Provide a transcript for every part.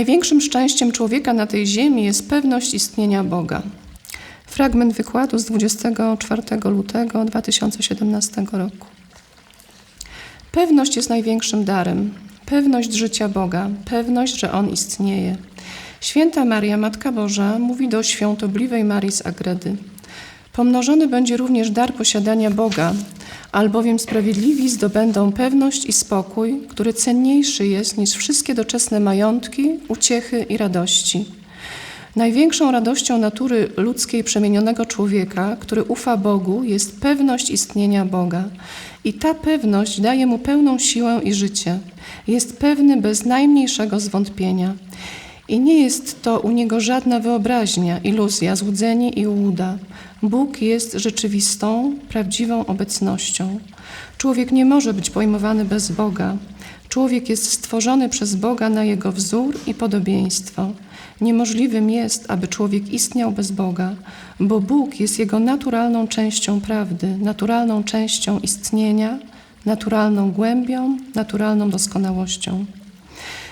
Największym szczęściem człowieka na tej ziemi jest pewność istnienia Boga. Fragment wykładu z 24 lutego 2017 roku. Pewność jest największym darem. Pewność życia Boga, pewność, że On istnieje. Święta Maria, Matka Boża, mówi do świątobliwej Marii z Agredy. Pomnożony będzie również dar posiadania Boga, albowiem sprawiedliwi zdobędą pewność i spokój, który cenniejszy jest niż wszystkie doczesne majątki, uciechy i radości. Największą radością natury ludzkiej przemienionego człowieka, który ufa Bogu, jest pewność istnienia Boga. I ta pewność daje mu pełną siłę i życie. Jest pewny bez najmniejszego zwątpienia. I nie jest to u niego żadna wyobraźnia, iluzja, złudzenie i ułuda. Bóg jest rzeczywistą, prawdziwą obecnością. Człowiek nie może być pojmowany bez Boga. Człowiek jest stworzony przez Boga na jego wzór i podobieństwo. Niemożliwym jest, aby człowiek istniał bez Boga, bo Bóg jest jego naturalną częścią prawdy, naturalną częścią istnienia, naturalną głębią, naturalną doskonałością.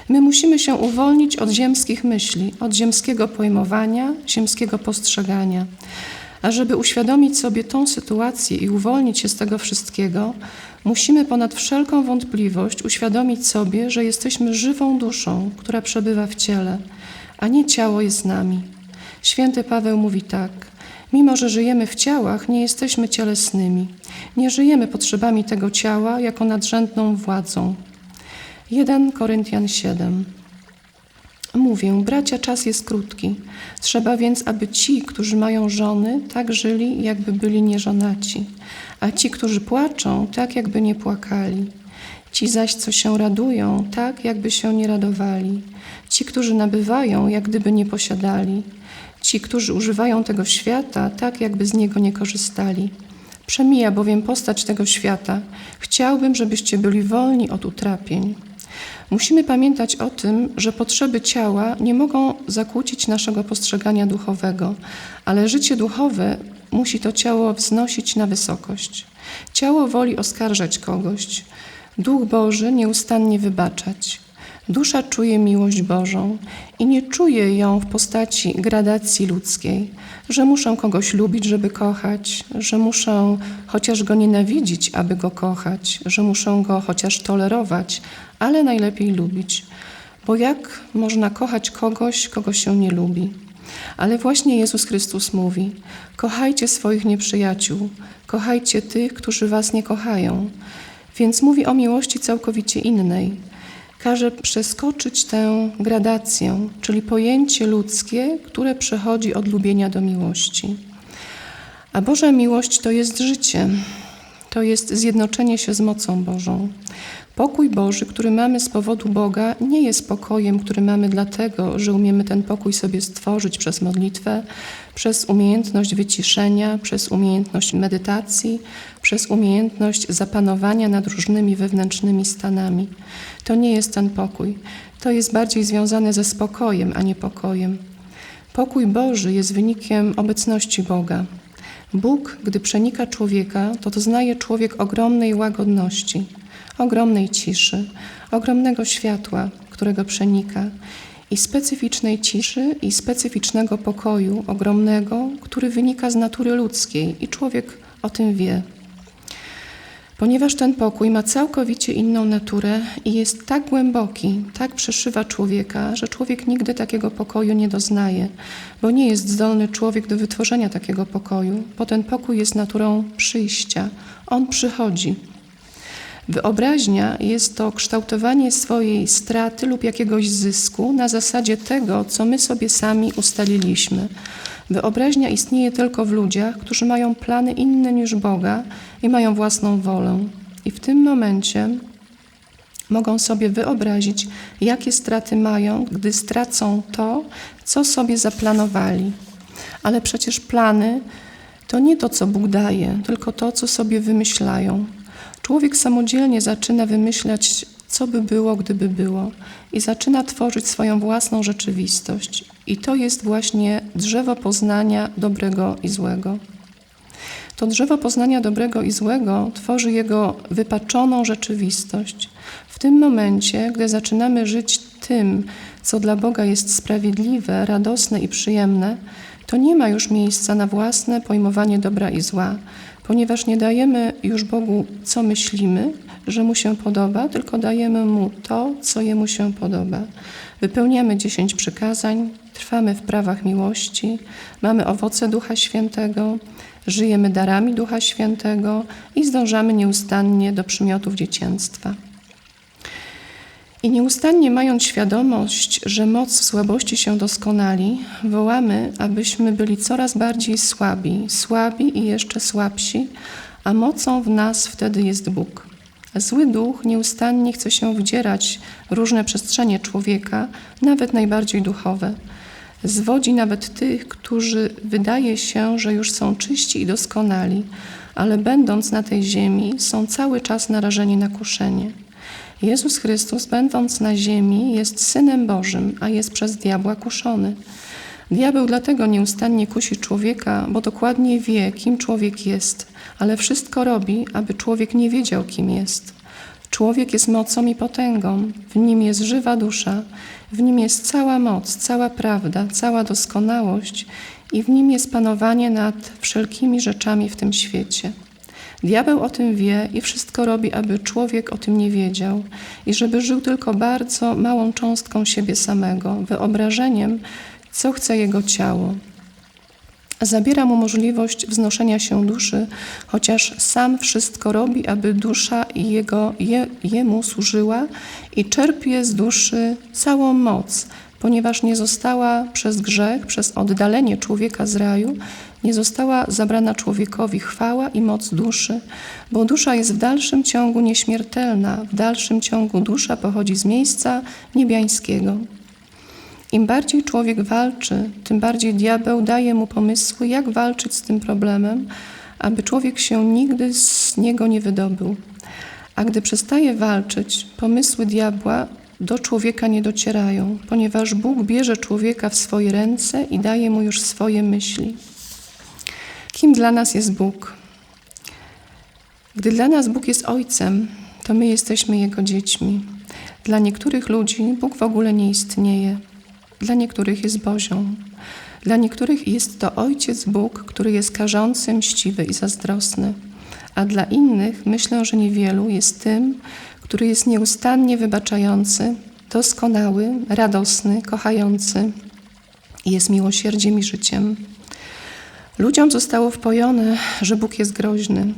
My musimy się uwolnić od ziemskich myśli, od ziemskiego pojmowania, ziemskiego postrzegania. A żeby uświadomić sobie tą sytuację i uwolnić się z tego wszystkiego, musimy ponad wszelką wątpliwość uświadomić sobie, że jesteśmy żywą duszą, która przebywa w ciele, a nie ciało jest nami. Święty Paweł mówi tak: Mimo, że żyjemy w ciałach, nie jesteśmy cielesnymi. Nie żyjemy potrzebami tego ciała jako nadrzędną władzą. 1 Koryntian 7 Mówię, bracia, czas jest krótki. Trzeba więc, aby ci, którzy mają żony, tak żyli, jakby byli nieżonaci, a ci, którzy płaczą, tak jakby nie płakali. Ci zaś, co się radują, tak jakby się nie radowali. Ci, którzy nabywają, jak gdyby nie posiadali. Ci, którzy używają tego świata, tak jakby z niego nie korzystali. Przemija bowiem postać tego świata. Chciałbym, żebyście byli wolni od utrapień. Musimy pamiętać o tym, że potrzeby ciała nie mogą zakłócić naszego postrzegania duchowego, ale życie duchowe musi to ciało wznosić na wysokość. Ciało woli oskarżać kogoś, duch Boży nieustannie wybaczać. Dusza czuje miłość Bożą i nie czuje ją w postaci gradacji ludzkiej, że muszę kogoś lubić, żeby kochać, że muszę chociaż go nienawidzić, aby go kochać, że muszę go chociaż tolerować, ale najlepiej lubić. Bo jak można kochać kogoś, kogo się nie lubi? Ale właśnie Jezus Chrystus mówi: Kochajcie swoich nieprzyjaciół, kochajcie tych, którzy was nie kochają. Więc mówi o miłości całkowicie innej. Każe przeskoczyć tę gradację, czyli pojęcie ludzkie, które przechodzi od lubienia do miłości. A Boża miłość to jest życie, to jest zjednoczenie się z mocą Bożą. Pokój Boży, który mamy z powodu Boga, nie jest pokojem, który mamy dlatego, że umiemy ten pokój sobie stworzyć przez modlitwę, przez umiejętność wyciszenia, przez umiejętność medytacji, przez umiejętność zapanowania nad różnymi wewnętrznymi stanami. To nie jest ten pokój. To jest bardziej związane ze spokojem, a nie pokojem. Pokój Boży jest wynikiem obecności Boga. Bóg, gdy przenika człowieka, to doznaje człowiek ogromnej łagodności ogromnej ciszy, ogromnego światła, którego przenika, i specyficznej ciszy i specyficznego pokoju ogromnego, który wynika z natury ludzkiej i człowiek o tym wie. Ponieważ ten pokój ma całkowicie inną naturę i jest tak głęboki, tak przeszywa człowieka, że człowiek nigdy takiego pokoju nie doznaje, bo nie jest zdolny człowiek do wytworzenia takiego pokoju, bo ten pokój jest naturą przyjścia. On przychodzi. Wyobraźnia jest to kształtowanie swojej straty lub jakiegoś zysku na zasadzie tego, co my sobie sami ustaliliśmy. Wyobraźnia istnieje tylko w ludziach, którzy mają plany inne niż Boga i mają własną wolę. I w tym momencie mogą sobie wyobrazić, jakie straty mają, gdy stracą to, co sobie zaplanowali. Ale przecież plany to nie to, co Bóg daje, tylko to, co sobie wymyślają. Człowiek samodzielnie zaczyna wymyślać, co by było, gdyby było, i zaczyna tworzyć swoją własną rzeczywistość. I to jest właśnie drzewo poznania dobrego i złego. To drzewo poznania dobrego i złego tworzy jego wypaczoną rzeczywistość. W tym momencie, gdy zaczynamy żyć tym, co dla Boga jest sprawiedliwe, radosne i przyjemne, to nie ma już miejsca na własne pojmowanie dobra i zła, ponieważ nie dajemy już Bogu, co myślimy, że mu się podoba, tylko dajemy mu to, co jemu się podoba. Wypełniamy dziesięć przykazań, trwamy w prawach miłości, mamy owoce Ducha Świętego, żyjemy darami Ducha Świętego i zdążamy nieustannie do przymiotów dziecięctwa. I nieustannie mając świadomość, że moc w słabości się doskonali, wołamy, abyśmy byli coraz bardziej słabi, słabi i jeszcze słabsi, a mocą w nas wtedy jest Bóg. Zły duch nieustannie chce się wdzierać w różne przestrzenie człowieka, nawet najbardziej duchowe. Zwodzi nawet tych, którzy wydaje się, że już są czyści i doskonali, ale będąc na tej ziemi, są cały czas narażeni na kuszenie. Jezus Chrystus, będąc na ziemi, jest Synem Bożym, a jest przez diabła kuszony. Diabeł dlatego nieustannie kusi człowieka, bo dokładnie wie, kim człowiek jest, ale wszystko robi, aby człowiek nie wiedział, kim jest. Człowiek jest mocą i potęgą, w nim jest żywa dusza, w nim jest cała moc, cała prawda, cała doskonałość i w nim jest panowanie nad wszelkimi rzeczami w tym świecie. Diabeł o tym wie i wszystko robi, aby człowiek o tym nie wiedział i żeby żył tylko bardzo małą cząstką siebie samego, wyobrażeniem, co chce jego ciało. Zabiera mu możliwość wznoszenia się duszy, chociaż sam wszystko robi, aby dusza jego, je, jemu służyła i czerpie z duszy całą moc, ponieważ nie została przez grzech, przez oddalenie człowieka z raju, nie została zabrana człowiekowi chwała i moc duszy, bo dusza jest w dalszym ciągu nieśmiertelna, w dalszym ciągu dusza pochodzi z miejsca niebiańskiego. Im bardziej człowiek walczy, tym bardziej diabeł daje mu pomysły, jak walczyć z tym problemem, aby człowiek się nigdy z niego nie wydobył. A gdy przestaje walczyć, pomysły diabła do człowieka nie docierają, ponieważ Bóg bierze człowieka w swoje ręce i daje mu już swoje myśli. Kim dla nas jest Bóg? Gdy dla nas Bóg jest Ojcem, to my jesteśmy Jego dziećmi. Dla niektórych ludzi Bóg w ogóle nie istnieje. Dla niektórych jest Bozią. Dla niektórych jest to Ojciec Bóg, który jest karzący, mściwy i zazdrosny. A dla innych myślę, że niewielu jest tym, który jest nieustannie wybaczający, doskonały, radosny, kochający i jest miłosierdziem i życiem. Ludziom zostało wpojone, że Bóg jest groźny,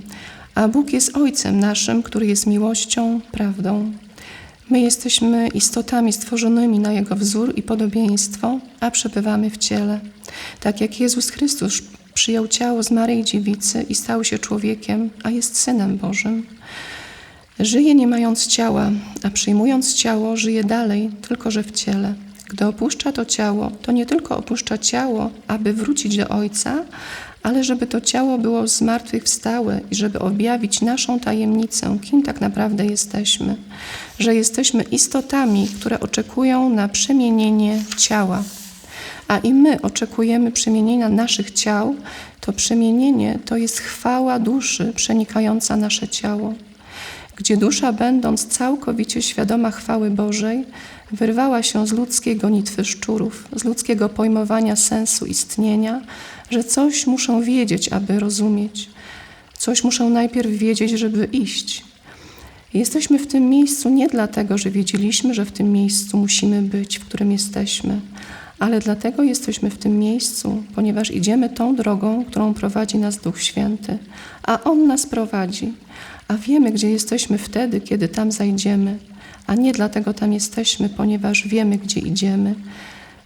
a Bóg jest Ojcem naszym, który jest miłością, prawdą. My jesteśmy istotami stworzonymi na Jego wzór i podobieństwo, a przebywamy w ciele. Tak jak Jezus Chrystus przyjął ciało z Maryi Dziewicy i stał się człowiekiem, a jest Synem Bożym. Żyje nie mając ciała, a przyjmując ciało, żyje dalej, tylko że w ciele. Gdy opuszcza to ciało, to nie tylko opuszcza ciało, aby wrócić do Ojca, ale żeby to ciało było zmartwychwstałe i żeby objawić naszą tajemnicę, kim tak naprawdę jesteśmy, że jesteśmy istotami, które oczekują na przemienienie ciała. A i my oczekujemy przemienienia naszych ciał, to przemienienie to jest chwała duszy przenikająca nasze ciało gdzie dusza, będąc całkowicie świadoma chwały Bożej, wyrwała się z ludzkiej gonitwy szczurów, z ludzkiego pojmowania sensu istnienia, że coś muszę wiedzieć, aby rozumieć, coś muszę najpierw wiedzieć, żeby iść. Jesteśmy w tym miejscu nie dlatego, że wiedzieliśmy, że w tym miejscu musimy być, w którym jesteśmy, ale dlatego jesteśmy w tym miejscu, ponieważ idziemy tą drogą, którą prowadzi nas Duch Święty, a On nas prowadzi a wiemy, gdzie jesteśmy wtedy, kiedy tam zajdziemy, a nie dlatego tam jesteśmy, ponieważ wiemy, gdzie idziemy.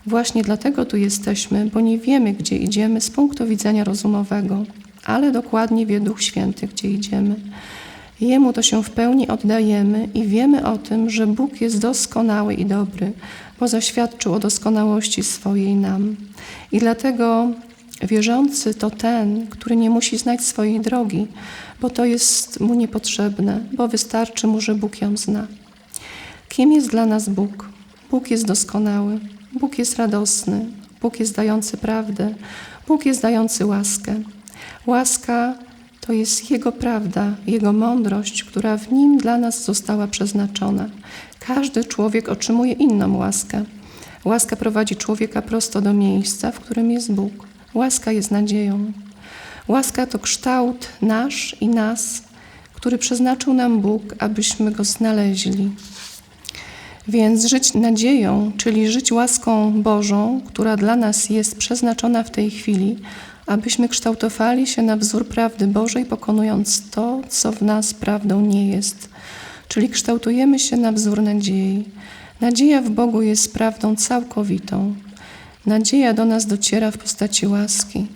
Właśnie dlatego tu jesteśmy, bo nie wiemy, gdzie idziemy z punktu widzenia rozumowego, ale dokładnie wie Duch Święty, gdzie idziemy. Jemu to się w pełni oddajemy i wiemy o tym, że Bóg jest doskonały i dobry, bo zaświadczył o doskonałości swojej nam. I dlatego Wierzący to ten, który nie musi znać swojej drogi, bo to jest mu niepotrzebne, bo wystarczy mu, że Bóg ją zna. Kim jest dla nas Bóg? Bóg jest doskonały, Bóg jest radosny, Bóg jest dający prawdę, Bóg jest dający łaskę. Łaska to jest Jego prawda, Jego mądrość, która w Nim dla nas została przeznaczona. Każdy człowiek otrzymuje inną łaskę. Łaska prowadzi człowieka prosto do miejsca, w którym jest Bóg. Łaska jest nadzieją. Łaska to kształt nasz i nas, który przeznaczył nam Bóg, abyśmy go znaleźli. Więc żyć nadzieją, czyli żyć łaską Bożą, która dla nas jest przeznaczona w tej chwili, abyśmy kształtowali się na wzór prawdy Bożej, pokonując to, co w nas prawdą nie jest. Czyli kształtujemy się na wzór nadziei. Nadzieja w Bogu jest prawdą całkowitą. Nadzieja do nas dociera w postaci łaski.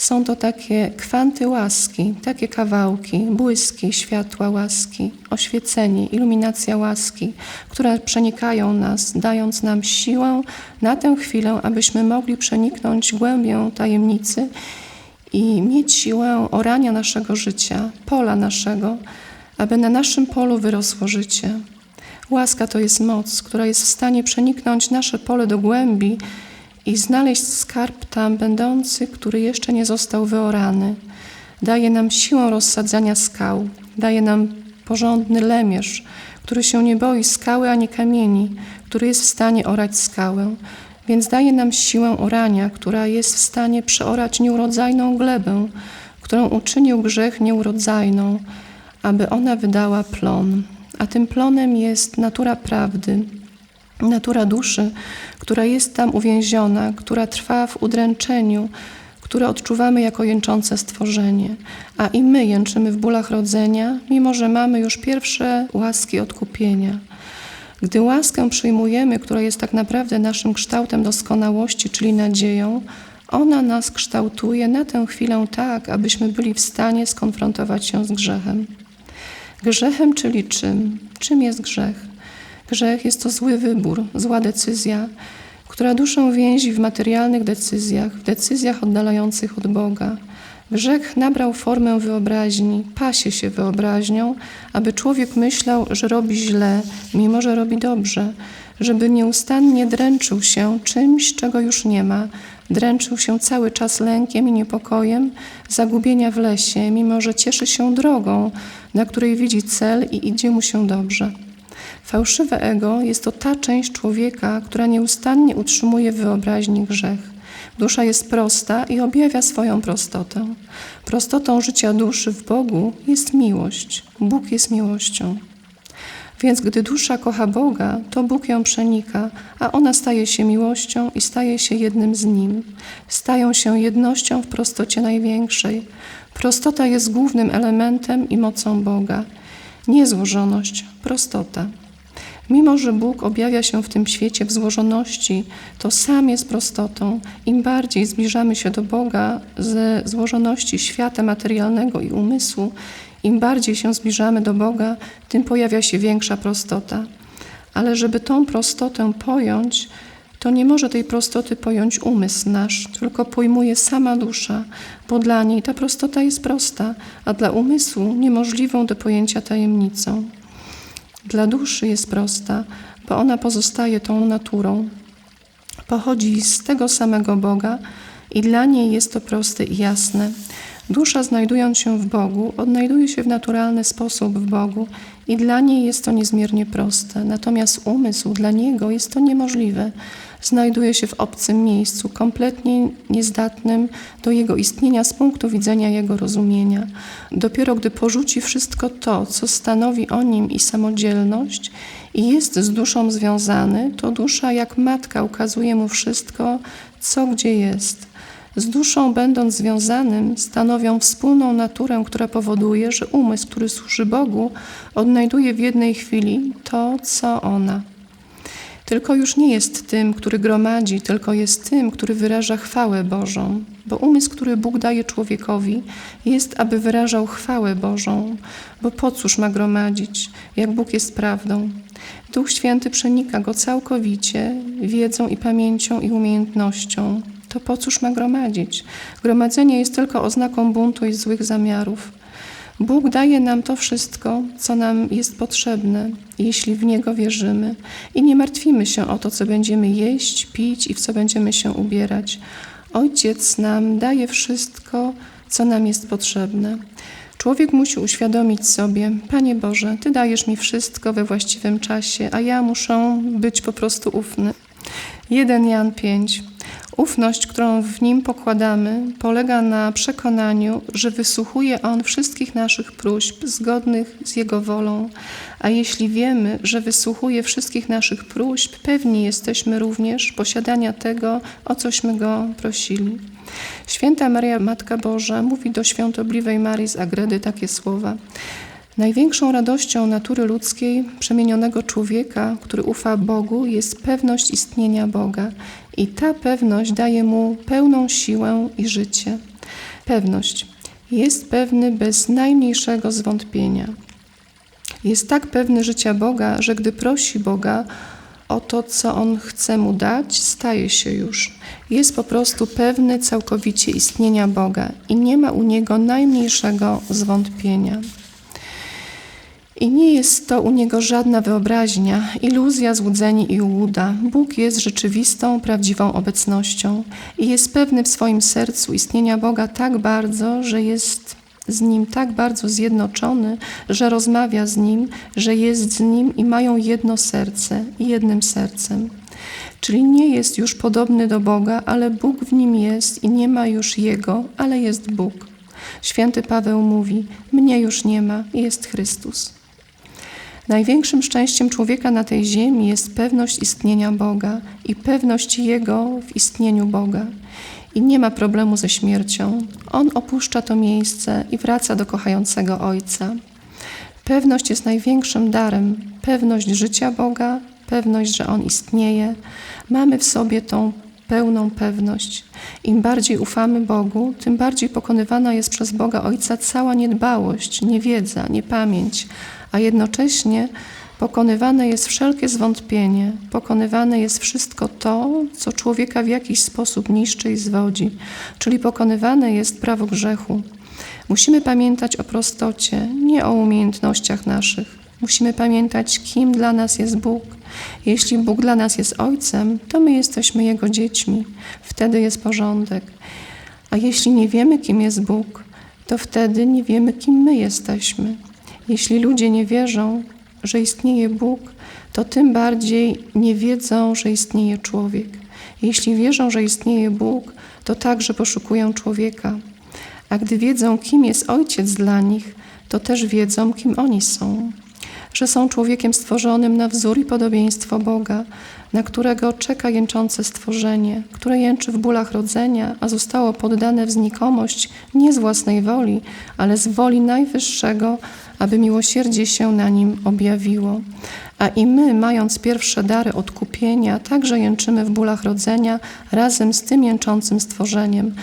Są to takie kwanty łaski, takie kawałki, błyski światła łaski, oświecenie, iluminacja łaski, które przenikają nas, dając nam siłę na tę chwilę, abyśmy mogli przeniknąć głębię tajemnicy i mieć siłę orania naszego życia, pola naszego, aby na naszym polu wyrosło życie. Łaska to jest moc, która jest w stanie przeniknąć nasze pole do głębi i znaleźć skarb tam będący, który jeszcze nie został wyorany. Daje nam siłę rozsadzania skał, daje nam porządny lemierz, który się nie boi skały ani kamieni, który jest w stanie orać skałę. Więc daje nam siłę orania, która jest w stanie przeorać nieurodzajną glebę, którą uczynił grzech nieurodzajną, aby ona wydała plon. A tym plonem jest natura prawdy, natura duszy, która jest tam uwięziona, która trwa w udręczeniu, które odczuwamy jako jęczące stworzenie, a i my jęczymy w bólach rodzenia, mimo że mamy już pierwsze łaski odkupienia. Gdy łaskę przyjmujemy, która jest tak naprawdę naszym kształtem doskonałości, czyli nadzieją, ona nas kształtuje na tę chwilę tak, abyśmy byli w stanie skonfrontować się z grzechem. Grzechem, czyli czym? Czym jest grzech? Grzech jest to zły wybór, zła decyzja, która duszę więzi w materialnych decyzjach, w decyzjach oddalających od Boga. Grzech nabrał formę wyobraźni, pasie się wyobraźnią, aby człowiek myślał, że robi źle, mimo że robi dobrze, żeby nieustannie dręczył się czymś, czego już nie ma, dręczył się cały czas lękiem i niepokojem zagubienia w lesie, mimo że cieszy się drogą, na której widzi cel i idzie mu się dobrze. Fałszywe ego jest to ta część człowieka, która nieustannie utrzymuje w wyobraźni grzech. Dusza jest prosta i objawia swoją prostotę. Prostotą życia duszy w Bogu jest miłość. Bóg jest miłością. Więc gdy dusza kocha Boga, to Bóg ją przenika, a ona staje się miłością i staje się jednym z Nim. Stają się jednością w prostocie największej. Prostota jest głównym elementem i mocą Boga. Nie złożoność, prostota. Mimo, że Bóg objawia się w tym świecie w złożoności, to sam jest prostotą. Im bardziej zbliżamy się do Boga ze złożoności świata materialnego i umysłu, im bardziej się zbliżamy do Boga, tym pojawia się większa prostota. Ale żeby tą prostotę pojąć, to nie może tej prostoty pojąć umysł nasz, tylko pojmuje sama dusza, bo dla niej ta prostota jest prosta, a dla umysłu niemożliwą do pojęcia tajemnicą. Dla duszy jest prosta, bo ona pozostaje tą naturą. Pochodzi z tego samego Boga i dla niej jest to proste i jasne. Dusza, znajdując się w Bogu, odnajduje się w naturalny sposób w Bogu i dla niej jest to niezmiernie proste. Natomiast umysł dla niego jest to niemożliwe. Znajduje się w obcym miejscu, kompletnie niezdatnym do jego istnienia z punktu widzenia jego rozumienia. Dopiero gdy porzuci wszystko to, co stanowi o nim i samodzielność, i jest z duszą związany, to dusza jak matka ukazuje mu wszystko, co gdzie jest. Z duszą będąc związanym, stanowią wspólną naturę, która powoduje, że umysł, który służy Bogu, odnajduje w jednej chwili to, co ona. Tylko już nie jest tym, który gromadzi, tylko jest tym, który wyraża chwałę Bożą. Bo umysł, który Bóg daje człowiekowi, jest, aby wyrażał chwałę Bożą. Bo po cóż ma gromadzić, jak Bóg jest prawdą? Duch Święty przenika go całkowicie wiedzą i pamięcią i umiejętnością. To po cóż ma gromadzić? Gromadzenie jest tylko oznaką buntu i złych zamiarów. Bóg daje nam to wszystko, co nam jest potrzebne, jeśli w Niego wierzymy i nie martwimy się o to, co będziemy jeść, pić i w co będziemy się ubierać. Ojciec nam daje wszystko, co nam jest potrzebne. Człowiek musi uświadomić sobie, Panie Boże, Ty dajesz mi wszystko we właściwym czasie, a ja muszę być po prostu ufny. 1 Jan 5. Ufność, którą w nim pokładamy, polega na przekonaniu, że wysłuchuje on wszystkich naszych próśb zgodnych z jego wolą. A jeśli wiemy, że wysłuchuje wszystkich naszych próśb, pewni jesteśmy również posiadania tego, o cośmy go prosili. Święta Maria Matka Boża mówi do świątobliwej Marii z Agredy takie słowa. Największą radością natury ludzkiej, przemienionego człowieka, który ufa Bogu, jest pewność istnienia Boga i ta pewność daje mu pełną siłę i życie. Pewność. Jest pewny bez najmniejszego zwątpienia. Jest tak pewny życia Boga, że gdy prosi Boga o to, co On chce mu dać, staje się już. Jest po prostu pewny całkowicie istnienia Boga i nie ma u niego najmniejszego zwątpienia. I nie jest to u niego żadna wyobraźnia, iluzja, złudzenie i ułuda. Bóg jest rzeczywistą, prawdziwą obecnością i jest pewny w swoim sercu istnienia Boga tak bardzo, że jest z nim tak bardzo zjednoczony, że rozmawia z nim, że jest z nim i mają jedno serce i jednym sercem. Czyli nie jest już podobny do Boga, ale Bóg w nim jest i nie ma już Jego, ale jest Bóg. Święty Paweł mówi: Mnie już nie ma, jest Chrystus. Największym szczęściem człowieka na tej ziemi jest pewność istnienia Boga i pewność Jego w istnieniu Boga. I nie ma problemu ze śmiercią. On opuszcza to miejsce i wraca do kochającego Ojca. Pewność jest największym darem. Pewność życia Boga, pewność, że On istnieje. Mamy w sobie tą pełną pewność. Im bardziej ufamy Bogu, tym bardziej pokonywana jest przez Boga Ojca cała niedbałość, niewiedza, niepamięć, a jednocześnie pokonywane jest wszelkie zwątpienie, pokonywane jest wszystko to, co człowieka w jakiś sposób niszczy i zwodzi, czyli pokonywane jest prawo grzechu. Musimy pamiętać o prostocie, nie o umiejętnościach naszych. Musimy pamiętać, kim dla nas jest Bóg. Jeśli Bóg dla nas jest Ojcem, to my jesteśmy Jego dziećmi. Wtedy jest porządek. A jeśli nie wiemy, kim jest Bóg, to wtedy nie wiemy, kim my jesteśmy. Jeśli ludzie nie wierzą, że istnieje Bóg, to tym bardziej nie wiedzą, że istnieje człowiek. Jeśli wierzą, że istnieje Bóg, to także poszukują człowieka. A gdy wiedzą, kim jest Ojciec dla nich, to też wiedzą, kim oni są. Że są człowiekiem stworzonym na wzór i podobieństwo Boga, na którego czeka jęczące stworzenie, które jęczy w bólach rodzenia, a zostało poddane w znikomość nie z własnej woli, ale z woli Najwyższego, aby miłosierdzie się na nim objawiło. A i my, mając pierwsze dary odkupienia, także jęczymy w bólach rodzenia razem z tym jęczącym stworzeniem.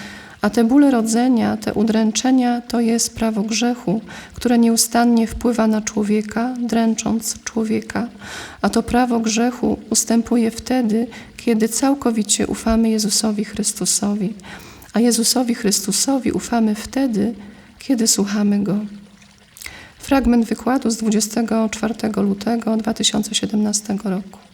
A te bóle rodzenia, te udręczenia to jest prawo grzechu, które nieustannie wpływa na człowieka, dręcząc człowieka. A to prawo grzechu ustępuje wtedy, kiedy całkowicie ufamy Jezusowi Chrystusowi. A Jezusowi Chrystusowi ufamy wtedy, kiedy słuchamy Go. Fragment wykładu z 24 lutego 2017 roku.